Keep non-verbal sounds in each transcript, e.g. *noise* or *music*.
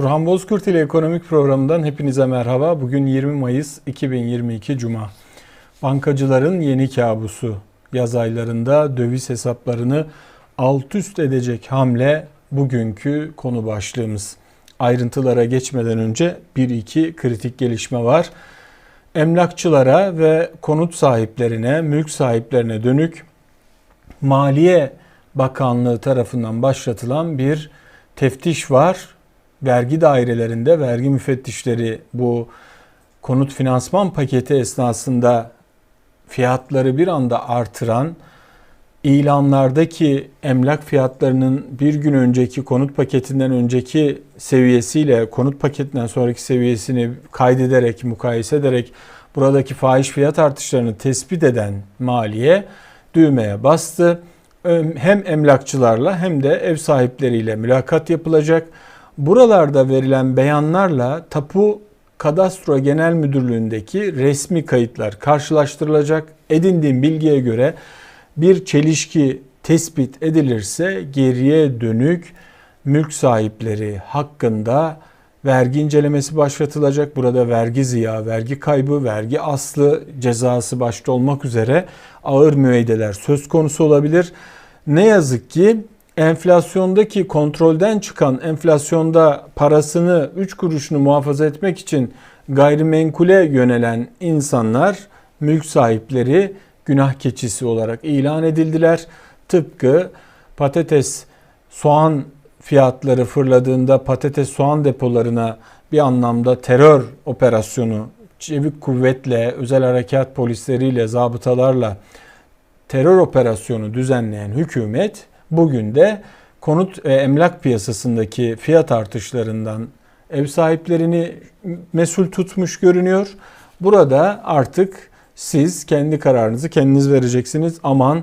Turhan Bozkurt ile ekonomik programından hepinize merhaba. Bugün 20 Mayıs 2022 Cuma. Bankacıların yeni kabusu yaz aylarında döviz hesaplarını alt üst edecek hamle bugünkü konu başlığımız. Ayrıntılara geçmeden önce bir iki kritik gelişme var. Emlakçılara ve konut sahiplerine, mülk sahiplerine dönük Maliye Bakanlığı tarafından başlatılan bir teftiş var. Vergi dairelerinde vergi müfettişleri bu konut finansman paketi esnasında fiyatları bir anda artıran ilanlardaki emlak fiyatlarının bir gün önceki konut paketinden önceki seviyesiyle konut paketinden sonraki seviyesini kaydederek, mukayese ederek buradaki fahiş fiyat artışlarını tespit eden maliye düğmeye bastı. Hem emlakçılarla hem de ev sahipleriyle mülakat yapılacak. Buralarda verilen beyanlarla Tapu Kadastro Genel Müdürlüğü'ndeki resmi kayıtlar karşılaştırılacak. Edindiğim bilgiye göre bir çelişki tespit edilirse geriye dönük mülk sahipleri hakkında vergi incelemesi başlatılacak. Burada vergi ziya, vergi kaybı, vergi aslı cezası başta olmak üzere ağır müeydeler söz konusu olabilir. Ne yazık ki enflasyondaki kontrolden çıkan enflasyonda parasını 3 kuruşunu muhafaza etmek için gayrimenkule yönelen insanlar, mülk sahipleri günah keçisi olarak ilan edildiler. Tıpkı patates, soğan fiyatları fırladığında patates soğan depolarına bir anlamda terör operasyonu çevik kuvvetle, özel harekat polisleriyle, zabıtalarla terör operasyonu düzenleyen hükümet bugün de konut ve emlak piyasasındaki fiyat artışlarından ev sahiplerini mesul tutmuş görünüyor. Burada artık siz kendi kararınızı kendiniz vereceksiniz. Aman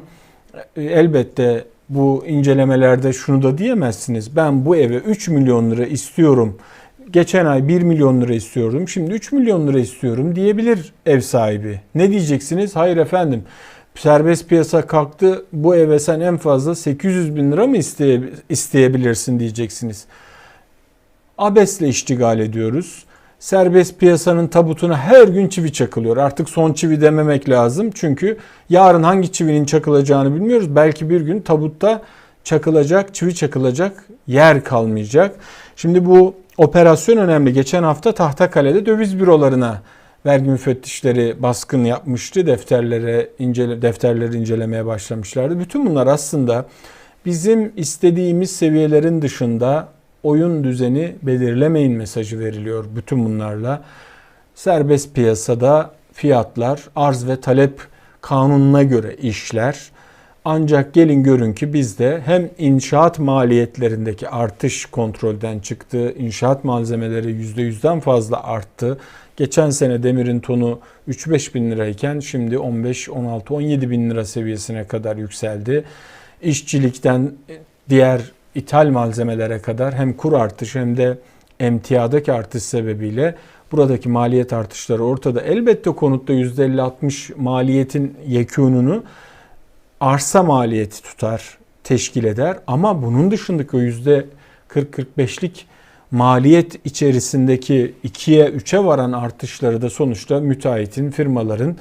elbette bu incelemelerde şunu da diyemezsiniz. Ben bu eve 3 milyon lira istiyorum. Geçen ay 1 milyon lira istiyordum. Şimdi 3 milyon lira istiyorum diyebilir ev sahibi. Ne diyeceksiniz? Hayır efendim serbest piyasa kalktı bu eve sen en fazla 800 bin lira mı isteye, isteyebilirsin diyeceksiniz. Abesle iştigal ediyoruz. Serbest piyasanın tabutuna her gün çivi çakılıyor. Artık son çivi dememek lazım. Çünkü yarın hangi çivinin çakılacağını bilmiyoruz. Belki bir gün tabutta çakılacak, çivi çakılacak yer kalmayacak. Şimdi bu operasyon önemli. Geçen hafta Tahtakale'de döviz bürolarına vergi müfettişleri baskın yapmıştı. Defterlere incele, defterleri incelemeye başlamışlardı. Bütün bunlar aslında bizim istediğimiz seviyelerin dışında oyun düzeni belirlemeyin mesajı veriliyor bütün bunlarla. Serbest piyasada fiyatlar arz ve talep kanununa göre işler. Ancak gelin görün ki bizde hem inşaat maliyetlerindeki artış kontrolden çıktı. İnşaat malzemeleri %100'den fazla arttı. Geçen sene demirin tonu 3-5 bin lirayken şimdi 15, 16, 17 bin lira seviyesine kadar yükseldi. İşçilikten diğer ithal malzemelere kadar hem kur artışı hem de emtiyadaki artış sebebiyle buradaki maliyet artışları ortada. Elbette konutta %50-60 maliyetin yekûnunu arsa maliyeti tutar, teşkil eder ama bunun dışındaki o %40-45'lik maliyet içerisindeki 2'ye 3'e varan artışları da sonuçta müteahhitin, firmaların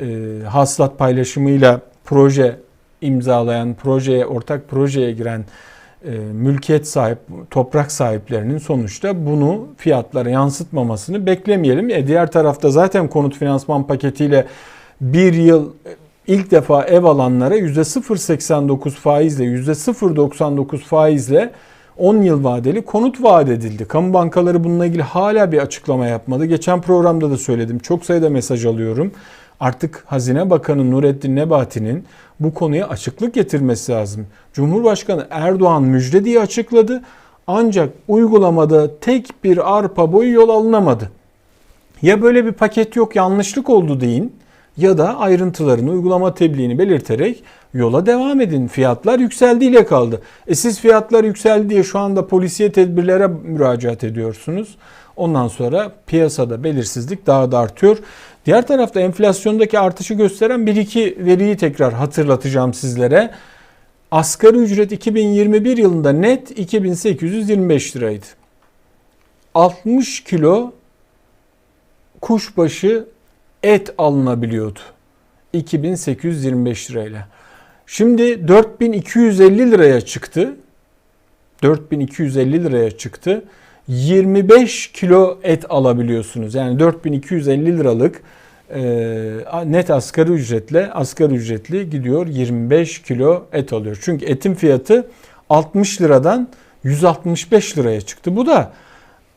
e, hasılat paylaşımıyla proje imzalayan, projeye, ortak projeye giren e, mülkiyet sahip, toprak sahiplerinin sonuçta bunu fiyatlara yansıtmamasını beklemeyelim. E diğer tarafta zaten konut finansman paketiyle bir yıl ilk defa ev alanlara %0.89 faizle, %0.99 faizle 10 yıl vadeli konut vaat edildi. Kamu bankaları bununla ilgili hala bir açıklama yapmadı. Geçen programda da söyledim. Çok sayıda mesaj alıyorum. Artık Hazine Bakanı Nurettin Nebati'nin bu konuya açıklık getirmesi lazım. Cumhurbaşkanı Erdoğan müjde diye açıkladı. Ancak uygulamada tek bir arpa boyu yol alınamadı. Ya böyle bir paket yok yanlışlık oldu deyin ya da ayrıntılarını uygulama tebliğini belirterek yola devam edin. Fiyatlar yükseldiğiyle kaldı. E siz fiyatlar yükseldi diye şu anda polisiye tedbirlere müracaat ediyorsunuz. Ondan sonra piyasada belirsizlik daha da artıyor. Diğer tarafta enflasyondaki artışı gösteren bir iki veriyi tekrar hatırlatacağım sizlere. Asgari ücret 2021 yılında net 2825 liraydı. 60 kilo kuşbaşı et alınabiliyordu. 2825 lirayla. Şimdi 4250 liraya çıktı. 4250 liraya çıktı. 25 kilo et alabiliyorsunuz. Yani 4250 liralık e, net asgari ücretle asgari ücretli gidiyor 25 kilo et alıyor. Çünkü etin fiyatı 60 liradan 165 liraya çıktı. Bu da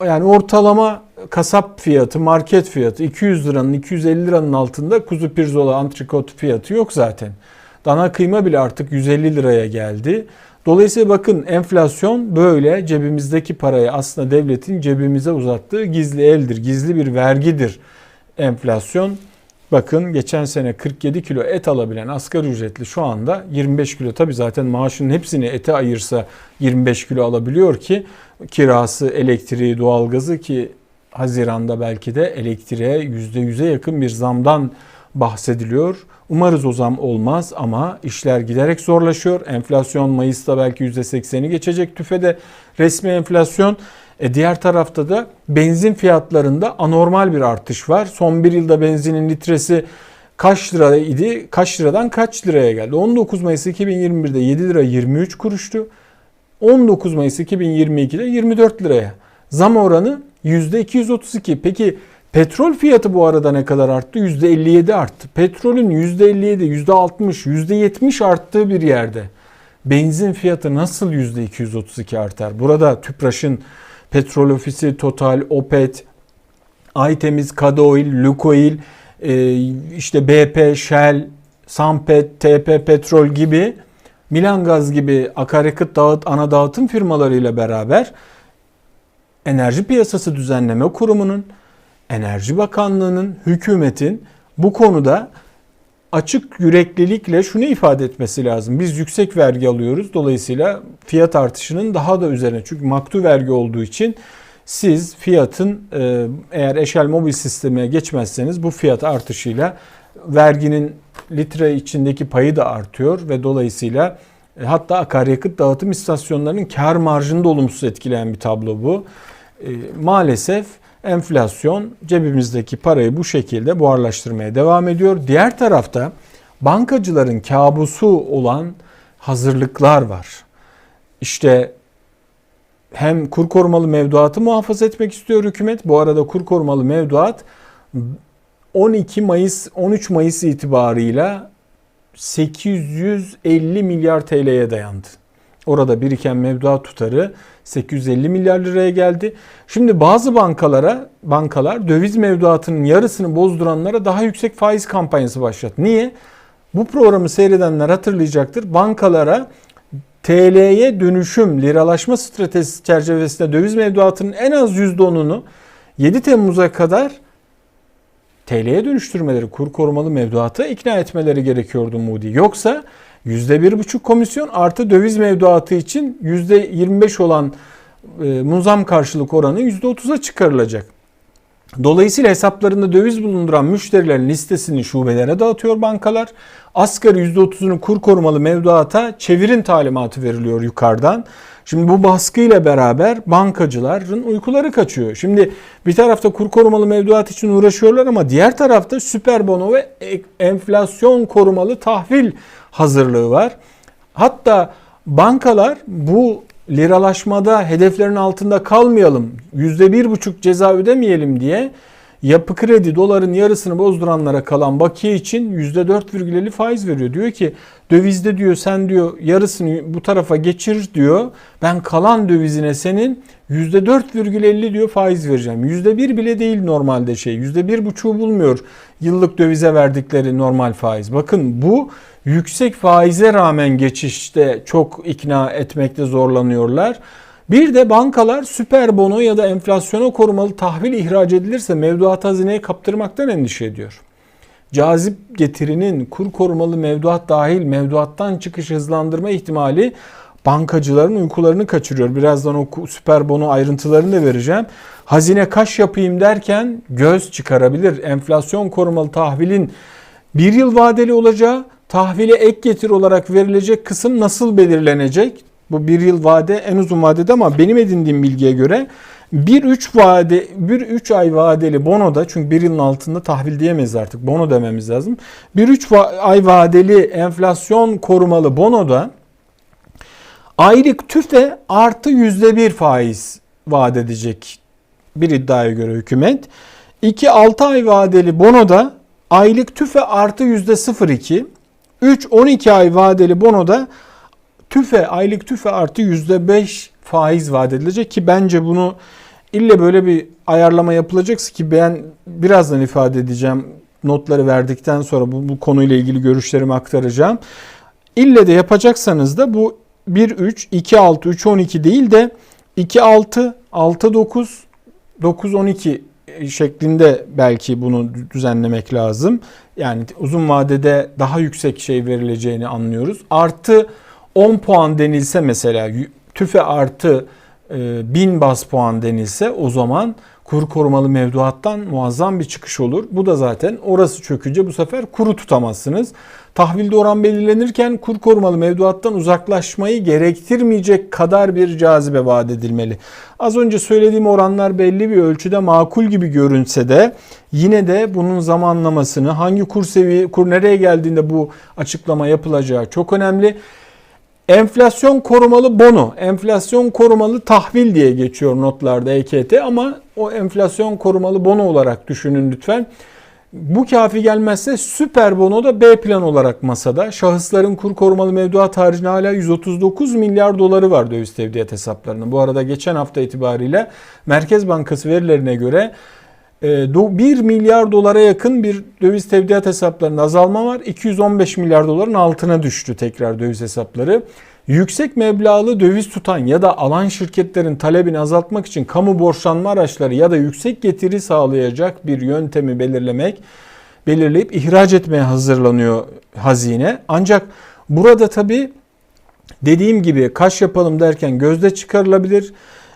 yani ortalama kasap fiyatı, market fiyatı 200 liranın 250 liranın altında kuzu pirzola antrikot fiyatı yok zaten. Dana kıyma bile artık 150 liraya geldi. Dolayısıyla bakın enflasyon böyle cebimizdeki parayı aslında devletin cebimize uzattığı gizli eldir, gizli bir vergidir enflasyon. Bakın geçen sene 47 kilo et alabilen asgari ücretli şu anda 25 kilo tabi zaten maaşının hepsini ete ayırsa 25 kilo alabiliyor ki kirası, elektriği, doğalgazı ki Haziran'da belki de elektriğe %100'e yakın bir zamdan bahsediliyor. Umarız o zam olmaz ama işler giderek zorlaşıyor. Enflasyon Mayıs'ta belki %80'i geçecek tüfede resmi enflasyon. E diğer tarafta da benzin fiyatlarında anormal bir artış var. Son bir yılda benzinin litresi kaç liraydı? Kaç liradan kaç liraya geldi? 19 Mayıs 2021'de 7 lira 23 kuruştu. 19 Mayıs 2022'de 24 liraya. Zam oranı %232. Peki petrol fiyatı bu arada ne kadar arttı? %57 arttı. Petrolün %57, %60, %70 arttığı bir yerde benzin fiyatı nasıl %232 artar? Burada Tüpraş'ın Petrol Ofisi, Total, Opet, Aytemiz, Kadoil, Lukoil, e, işte BP, Shell, Sampet, TP Petrol gibi Milan Gaz gibi akaryakıt dağıt ana dağıtım firmalarıyla beraber Enerji Piyasası Düzenleme Kurumu'nun, Enerji Bakanlığı'nın, hükümetin bu konuda açık yüreklilikle şunu ifade etmesi lazım. Biz yüksek vergi alıyoruz. Dolayısıyla fiyat artışının daha da üzerine. Çünkü maktu vergi olduğu için siz fiyatın e, eğer eşel mobil sistemine geçmezseniz bu fiyat artışıyla verginin litre içindeki payı da artıyor ve dolayısıyla e, hatta akaryakıt dağıtım istasyonlarının kar marjını da olumsuz etkileyen bir tablo bu. E, maalesef enflasyon cebimizdeki parayı bu şekilde buharlaştırmaya devam ediyor. Diğer tarafta bankacıların kabusu olan hazırlıklar var. İşte hem kur korumalı mevduatı muhafaza etmek istiyor hükümet. Bu arada kur korumalı mevduat 12 Mayıs 13 Mayıs itibarıyla 850 milyar TL'ye dayandı. Orada biriken mevduat tutarı 850 milyar liraya geldi. Şimdi bazı bankalara bankalar döviz mevduatının yarısını bozduranlara daha yüksek faiz kampanyası başlattı. Niye? Bu programı seyredenler hatırlayacaktır. Bankalara TL'ye dönüşüm, liralaşma stratejisi çerçevesinde döviz mevduatının en az %10'unu 7 Temmuz'a kadar TL'ye dönüştürmeleri, kur korumalı mevduata ikna etmeleri gerekiyordu Moody. Yoksa %1,5 komisyon artı döviz mevduatı için %25 olan e, muzam karşılık oranı %30'a çıkarılacak. Dolayısıyla hesaplarında döviz bulunduran müşterilerin listesini şubelere dağıtıyor bankalar. Asgari %30'unu kur korumalı mevduata çevirin talimatı veriliyor yukarıdan. Şimdi bu baskıyla beraber bankacıların uykuları kaçıyor. Şimdi bir tarafta kur korumalı mevduat için uğraşıyorlar ama diğer tarafta süper bono ve enflasyon korumalı tahvil hazırlığı var. Hatta bankalar bu liralaşmada hedeflerin altında kalmayalım, %1,5 ceza ödemeyelim diye yapı kredi doların yarısını bozduranlara kalan bakiye için %4,50 faiz veriyor. Diyor ki dövizde diyor sen diyor yarısını bu tarafa geçir diyor. Ben kalan dövizine senin %4,50 diyor faiz vereceğim. %1 bile değil normalde şey. %1,5'u bulmuyor yıllık dövize verdikleri normal faiz. Bakın bu yüksek faize rağmen geçişte çok ikna etmekte zorlanıyorlar. Bir de bankalar süper bono ya da enflasyona korumalı tahvil ihraç edilirse mevduat hazineye kaptırmaktan endişe ediyor. Cazip getirinin kur korumalı mevduat dahil mevduattan çıkış hızlandırma ihtimali bankacıların uykularını kaçırıyor. Birazdan o süper bono ayrıntılarını da vereceğim. Hazine kaş yapayım derken göz çıkarabilir. Enflasyon korumalı tahvilin bir yıl vadeli olacağı, tahvile ek getir olarak verilecek kısım nasıl belirlenecek? Bu bir yıl vade en uzun vadede ama benim edindiğim bilgiye göre Bir 3 vade bir 3 ay vadeli bonoda çünkü bir yılın altında tahvil diyemeyiz artık. Bono dememiz lazım. Bir 3 ay vadeli enflasyon korumalı bonoda aylık tüfe artı yüzde bir faiz vaat edecek bir iddiaya göre hükümet. 2-6 ay vadeli bonoda aylık tüfe artı yüzde 0.2. 3-12 ay vadeli bonoda tüfe aylık tüfe artı yüzde 5 faiz vaat edilecek ki bence bunu ille böyle bir ayarlama yapılacaksa ki ben birazdan ifade edeceğim notları verdikten sonra bu, bu konuyla ilgili görüşlerimi aktaracağım. İlle de yapacaksanız da bu 1-3, 2-6, 3-12 değil de 2-6, 6-9, 9-12 şeklinde belki bunu düzenlemek lazım. Yani uzun vadede daha yüksek şey verileceğini anlıyoruz. Artı 10 puan denilse mesela tüfe artı 1000 e, bas puan denilse o zaman kur korumalı mevduattan muazzam bir çıkış olur. Bu da zaten orası çökünce bu sefer kuru tutamazsınız. Tahvilde oran belirlenirken kur korumalı mevduattan uzaklaşmayı gerektirmeyecek kadar bir cazibe vaat edilmeli. Az önce söylediğim oranlar belli bir ölçüde makul gibi görünse de yine de bunun zamanlamasını hangi kur seviye kur nereye geldiğinde bu açıklama yapılacağı çok önemli. Enflasyon korumalı bono, enflasyon korumalı tahvil diye geçiyor notlarda EKT ama o enflasyon korumalı bono olarak düşünün lütfen. Bu kafi gelmezse süper bono da B plan olarak masada. Şahısların kur korumalı mevduat haricinde hala 139 milyar doları var döviz tevdiat hesaplarının. Bu arada geçen hafta itibariyle Merkez Bankası verilerine göre 1 e, milyar dolara yakın bir döviz tevdiat hesaplarında azalma var. 215 milyar doların altına düştü tekrar döviz hesapları. Yüksek meblağlı döviz tutan ya da alan şirketlerin talebini azaltmak için kamu borçlanma araçları ya da yüksek getiri sağlayacak bir yöntemi belirlemek, belirleyip ihraç etmeye hazırlanıyor hazine. Ancak burada tabi dediğim gibi kaş yapalım derken gözde çıkarılabilir.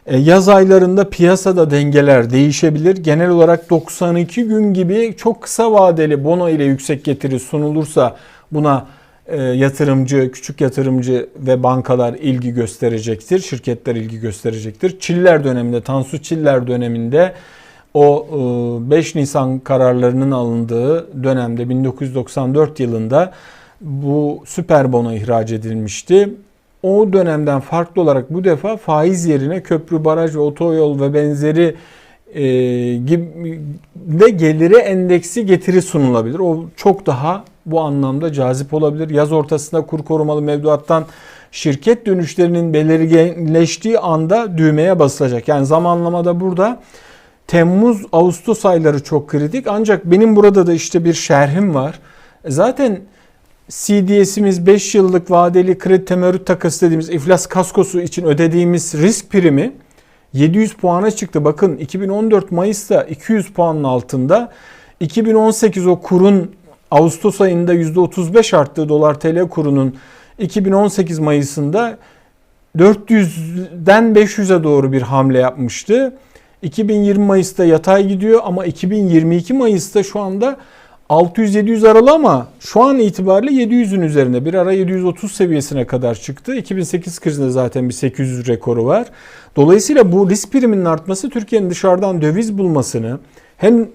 E, yaz aylarında piyasada dengeler değişebilir. Genel olarak 92 gün gibi çok kısa vadeli bono ile yüksek getiri sunulursa buna e, yatırımcı, küçük yatırımcı ve bankalar ilgi gösterecektir. Şirketler ilgi gösterecektir. Çiller döneminde, Tansu Çiller döneminde o 5 e, Nisan kararlarının alındığı dönemde 1994 yılında bu süper bono ihraç edilmişti. O dönemden farklı olarak bu defa faiz yerine köprü, baraj otoyol ve benzeri e, gibi de geliri endeksi getiri sunulabilir. O çok daha bu anlamda cazip olabilir. Yaz ortasında kur korumalı mevduattan şirket dönüşlerinin belirginleştiği anda düğmeye basılacak. Yani zamanlamada burada Temmuz Ağustos ayları çok kritik. Ancak benim burada da işte bir şerhim var. Zaten CDS'imiz 5 yıllık vadeli kredi temerrüt takası dediğimiz iflas kaskosu için ödediğimiz risk primi 700 puana çıktı. Bakın 2014 Mayıs'ta 200 puanın altında. 2018 o kurun Ağustos ayında %35 arttığı dolar TL kurunun 2018 Mayıs'ında 400'den 500'e doğru bir hamle yapmıştı. 2020 Mayıs'ta yatay gidiyor ama 2022 Mayıs'ta şu anda 600-700 aralı ama şu an itibariyle 700'ün üzerinde. Bir ara 730 seviyesine kadar çıktı. 2008 krizinde zaten bir 800 rekoru var. Dolayısıyla bu risk priminin artması Türkiye'nin dışarıdan döviz bulmasını hem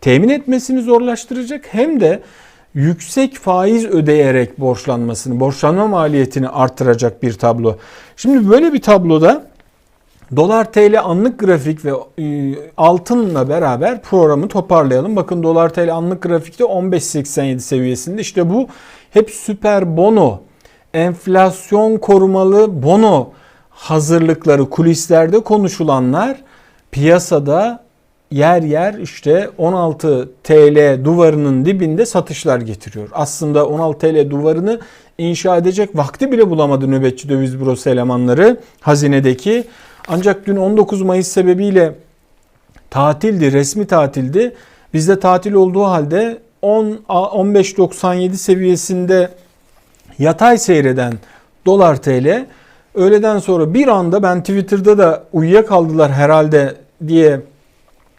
temin etmesini zorlaştıracak hem de yüksek faiz ödeyerek borçlanmasını, borçlanma maliyetini arttıracak bir tablo. Şimdi böyle bir tabloda Dolar TL anlık grafik ve e, altınla beraber programı toparlayalım. Bakın dolar TL anlık grafikte 15.87 seviyesinde. İşte bu hep süper bono, enflasyon korumalı bono hazırlıkları kulislerde konuşulanlar piyasada yer yer işte 16 TL duvarının dibinde satışlar getiriyor. Aslında 16 TL duvarını inşa edecek vakti bile bulamadı nöbetçi döviz bürosu elemanları hazinedeki. Ancak dün 19 Mayıs sebebiyle tatildi, resmi tatildi. Bizde tatil olduğu halde 10 15.97 seviyesinde yatay seyreden dolar TL öğleden sonra bir anda ben Twitter'da da uyuyakaldılar herhalde diye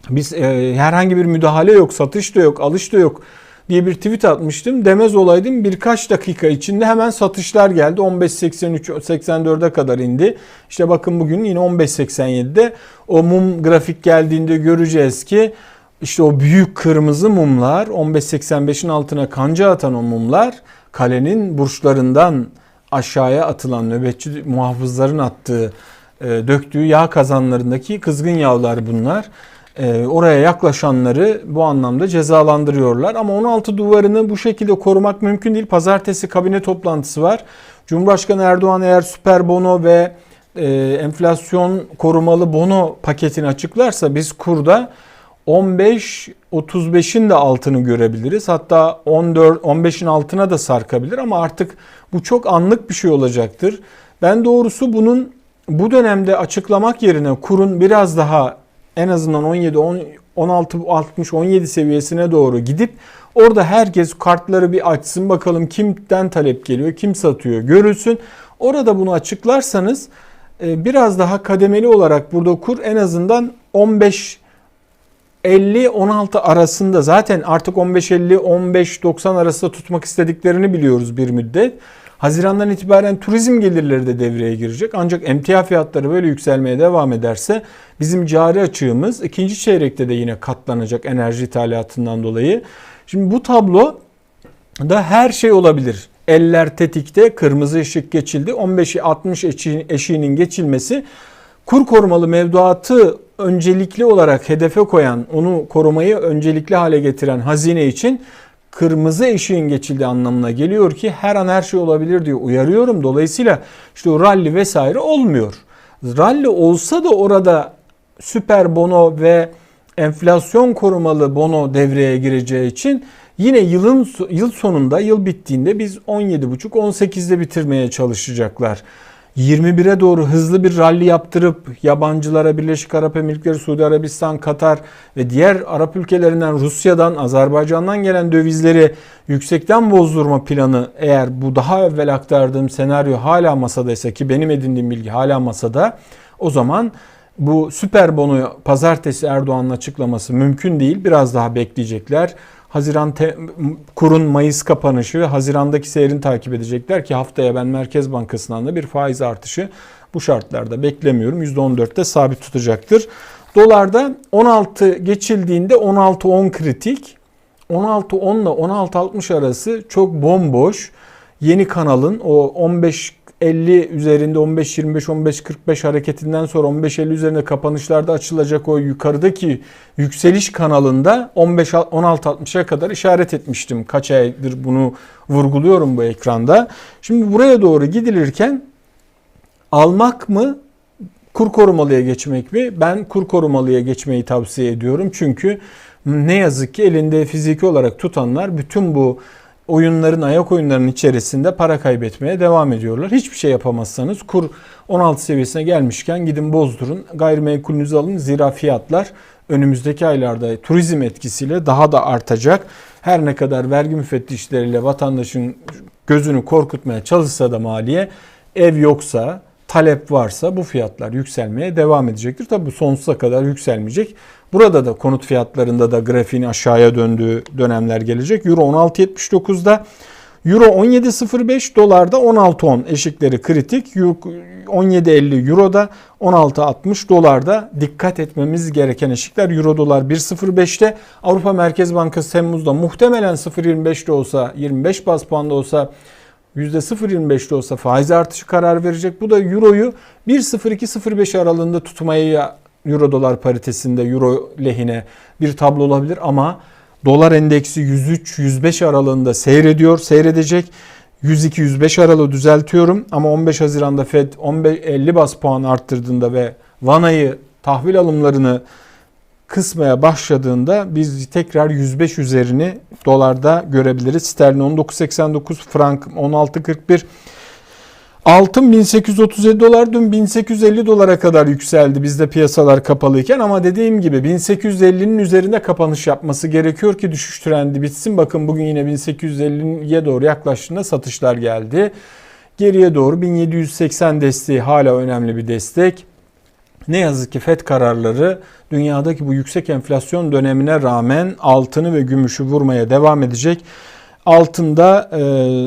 biz e, herhangi bir müdahale yok, satış da yok, alış da yok. Diye bir tweet atmıştım. Demez olaydım birkaç dakika içinde hemen satışlar geldi. 15.83 84'e kadar indi. İşte bakın bugün yine 15.87'de o mum grafik geldiğinde göreceğiz ki işte o büyük kırmızı mumlar 15.85'in altına kanca atan o mumlar kalenin burçlarından aşağıya atılan nöbetçi muhafızların attığı e, döktüğü yağ kazanlarındaki kızgın yağlar bunlar. E, oraya yaklaşanları bu anlamda cezalandırıyorlar. Ama 16 duvarını bu şekilde korumak mümkün değil. Pazartesi kabine toplantısı var. Cumhurbaşkanı Erdoğan eğer süper bono ve e, enflasyon korumalı bono paketini açıklarsa biz kurda 15 35'in de altını görebiliriz. Hatta 14 15'in altına da sarkabilir ama artık bu çok anlık bir şey olacaktır. Ben doğrusu bunun bu dönemde açıklamak yerine kurun biraz daha en azından 17 10, 16 60 17 seviyesine doğru gidip orada herkes kartları bir açsın bakalım kimden talep geliyor, kim satıyor görülsün. Orada bunu açıklarsanız e, biraz daha kademeli olarak burada kur en azından 15 50-16 arasında zaten artık 15-50-15-90 arasında tutmak istediklerini biliyoruz bir müddet. Hazirandan itibaren turizm gelirleri de devreye girecek. Ancak emtia fiyatları böyle yükselmeye devam ederse bizim cari açığımız ikinci çeyrekte de yine katlanacak enerji ithalatından dolayı. Şimdi bu tablo da her şey olabilir. Eller tetikte kırmızı ışık geçildi. 15'i 60 eşiğinin geçilmesi kur korumalı mevduatı öncelikli olarak hedefe koyan, onu korumayı öncelikli hale getiren hazine için kırmızı eşiğin geçildiği anlamına geliyor ki her an her şey olabilir diye uyarıyorum. Dolayısıyla işte o rally vesaire olmuyor. Rally olsa da orada süper bono ve enflasyon korumalı bono devreye gireceği için yine yılın yıl sonunda yıl bittiğinde biz 17,5 18'de bitirmeye çalışacaklar. 21'e doğru hızlı bir ralli yaptırıp yabancılara Birleşik Arap Emirlikleri, Suudi Arabistan, Katar ve diğer Arap ülkelerinden Rusya'dan, Azerbaycan'dan gelen dövizleri yüksekten bozdurma planı eğer bu daha evvel aktardığım senaryo hala masadaysa ki benim edindiğim bilgi hala masada o zaman bu süper bonoyu pazartesi Erdoğan'ın açıklaması mümkün değil. Biraz daha bekleyecekler. Haziran te, kurun Mayıs kapanışı ve Haziran'daki seyrini takip edecekler ki haftaya ben Merkez Bankası'ndan da bir faiz artışı bu şartlarda beklemiyorum. %14'te sabit tutacaktır. Dolarda 16 geçildiğinde 16.10 kritik. 16.10 ile 16.60 arası çok bomboş. Yeni kanalın o 15 50 üzerinde 15-25-15-45 hareketinden sonra 15-50 üzerinde kapanışlarda açılacak o yukarıdaki yükseliş kanalında 15-16-60'a kadar işaret etmiştim. Kaç aydır bunu vurguluyorum bu ekranda. Şimdi buraya doğru gidilirken almak mı kur korumalıya geçmek mi? Ben kur korumalıya geçmeyi tavsiye ediyorum. Çünkü ne yazık ki elinde fiziki olarak tutanlar bütün bu oyunların, ayak oyunlarının içerisinde para kaybetmeye devam ediyorlar. Hiçbir şey yapamazsanız kur 16 seviyesine gelmişken gidin bozdurun. Gayrimenkulünüzü alın. Zira fiyatlar önümüzdeki aylarda turizm etkisiyle daha da artacak. Her ne kadar vergi müfettişleriyle vatandaşın gözünü korkutmaya çalışsa da maliye ev yoksa, talep varsa bu fiyatlar yükselmeye devam edecektir. Tabi bu sonsuza kadar yükselmeyecek. Burada da konut fiyatlarında da grafiğin aşağıya döndüğü dönemler gelecek. Euro 16.79'da Euro 17.05 dolarda 16.10 eşikleri kritik. 17.50 Euro'da 16.60 dolarda dikkat etmemiz gereken eşikler. Euro dolar 1.05'te Avrupa Merkez Bankası Temmuz'da muhtemelen 0.25'te olsa 25 bas puanda olsa %0.25'te olsa faiz artışı karar verecek. Bu da Euro'yu 1.02-0.5 aralığında tutmaya Euro dolar paritesinde Euro lehine bir tablo olabilir ama dolar endeksi 103-105 aralığında seyrediyor, seyredecek. 102-105 aralığı düzeltiyorum ama 15 Haziran'da Fed 15, 50 bas puan arttırdığında ve vanayı tahvil alımlarını kısmaya başladığında biz tekrar 105 üzerini dolarda görebiliriz. Sterlin 19.89, frank 16.41, Altın 1837 dolar dün 1850 dolara kadar yükseldi bizde piyasalar kapalıyken ama dediğim gibi 1850'nin üzerinde kapanış yapması gerekiyor ki düşüş trendi bitsin. Bakın bugün yine 1850'ye doğru yaklaştığında satışlar geldi. Geriye doğru 1780 desteği hala önemli bir destek. Ne yazık ki FED kararları dünyadaki bu yüksek enflasyon dönemine rağmen altını ve gümüşü vurmaya devam edecek. Altında e,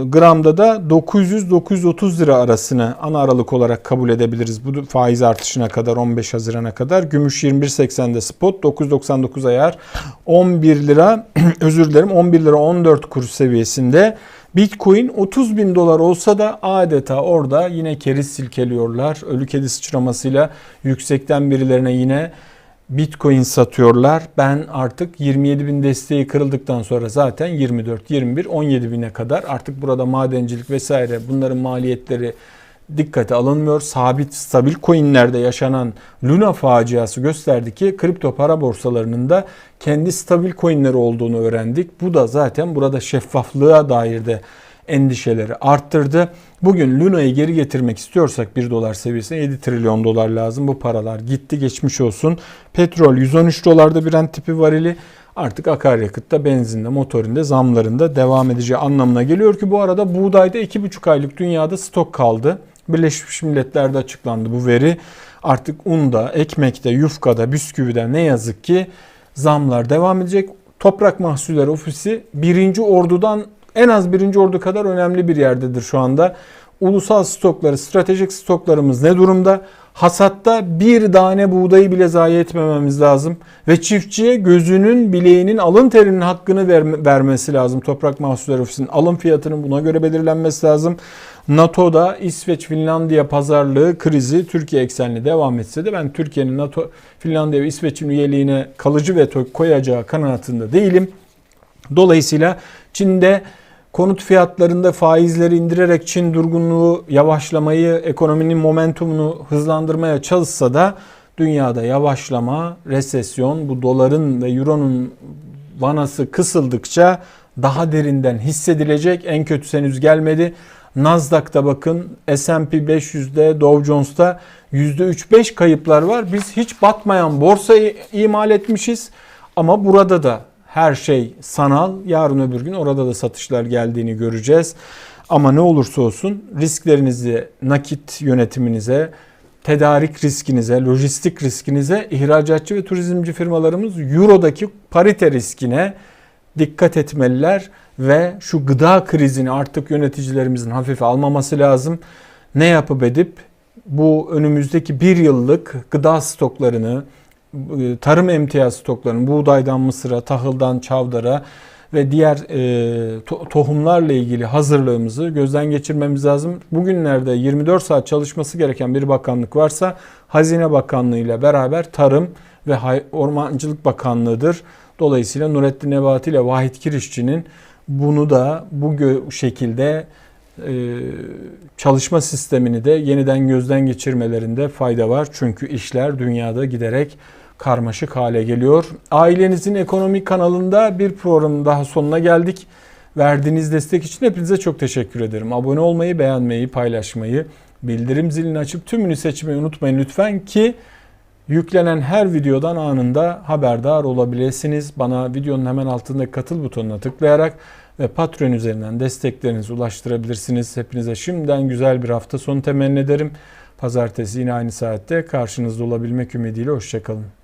gramda da 900-930 lira arasını ana aralık olarak kabul edebiliriz. Bu faiz artışına kadar 15 Haziran'a kadar. Gümüş 21.80'de spot 9.99 ayar 11 lira *clears throat* özür dilerim 11 lira 14 kuruş seviyesinde. Bitcoin 30 bin dolar olsa da adeta orada yine keriz silkeliyorlar. Ölü kedi sıçramasıyla yüksekten birilerine yine Bitcoin satıyorlar. Ben artık 27 bin desteği kırıldıktan sonra zaten 24, 21, 17 bine kadar artık burada madencilik vesaire bunların maliyetleri dikkate alınmıyor. Sabit stabil coinlerde yaşanan Luna faciası gösterdi ki kripto para borsalarının da kendi stabil coinleri olduğunu öğrendik. Bu da zaten burada şeffaflığa dair de endişeleri arttırdı. Bugün Luna'yı geri getirmek istiyorsak 1 dolar seviyesine 7 trilyon dolar lazım. Bu paralar gitti geçmiş olsun. Petrol 113 dolarda Brent tipi varili artık akaryakıtta, benzinde, motorinde, zamlarında devam edeceği anlamına geliyor ki bu arada buğdayda 2,5 aylık dünyada stok kaldı. Birleşmiş Milletler'de açıklandı bu veri. Artık unda, ekmekte, yufkada, bisküvide ne yazık ki zamlar devam edecek. Toprak Mahsulleri Ofisi birinci ordudan en az birinci ordu kadar önemli bir yerdedir şu anda. Ulusal stokları, stratejik stoklarımız ne durumda? Hasatta bir tane buğdayı bile zayi etmememiz lazım. Ve çiftçiye gözünün, bileğinin, alın terinin hakkını verme, vermesi lazım. Toprak Mahsulleri Ofisi'nin alım fiyatının buna göre belirlenmesi lazım. NATO'da İsveç Finlandiya pazarlığı krizi Türkiye eksenli devam etse de ben Türkiye'nin NATO Finlandiya ve İsveç'in üyeliğine kalıcı veto koyacağı kanaatinde değilim. Dolayısıyla Çin'de konut fiyatlarında faizleri indirerek Çin durgunluğu yavaşlamayı, ekonominin momentumunu hızlandırmaya çalışsa da dünyada yavaşlama, resesyon, bu doların ve euronun vanası kısıldıkça daha derinden hissedilecek. En kötü henüz gelmedi. Nasdaq'ta bakın S&P 500'de Dow Jones'ta %3-5 kayıplar var. Biz hiç batmayan borsayı imal etmişiz. Ama burada da her şey sanal. Yarın öbür gün orada da satışlar geldiğini göreceğiz. Ama ne olursa olsun risklerinizi nakit yönetiminize, tedarik riskinize, lojistik riskinize, ihracatçı ve turizmci firmalarımız Euro'daki parite riskine dikkat etmeliler ve şu gıda krizini artık yöneticilerimizin hafife almaması lazım. Ne yapıp edip bu önümüzdeki bir yıllık gıda stoklarını, tarım emtia stoklarının buğdaydan mısıra, tahıldan çavdara ve diğer e, to- tohumlarla ilgili hazırlığımızı gözden geçirmemiz lazım. Bugünlerde 24 saat çalışması gereken bir bakanlık varsa Hazine Bakanlığı ile beraber Tarım ve Ormancılık Bakanlığı'dır. Dolayısıyla Nurettin Nebati ile Vahit Kirişçi'nin bunu da bu şekilde e, çalışma sistemini de yeniden gözden geçirmelerinde fayda var. Çünkü işler dünyada giderek karmaşık hale geliyor. Ailenizin ekonomik kanalında bir programın daha sonuna geldik. Verdiğiniz destek için hepinize çok teşekkür ederim. Abone olmayı, beğenmeyi, paylaşmayı, bildirim zilini açıp tümünü seçmeyi unutmayın lütfen ki yüklenen her videodan anında haberdar olabilirsiniz. Bana videonun hemen altındaki katıl butonuna tıklayarak ve Patreon üzerinden desteklerinizi ulaştırabilirsiniz. Hepinize şimdiden güzel bir hafta sonu temenni ederim. Pazartesi yine aynı saatte karşınızda olabilmek ümidiyle hoşçakalın.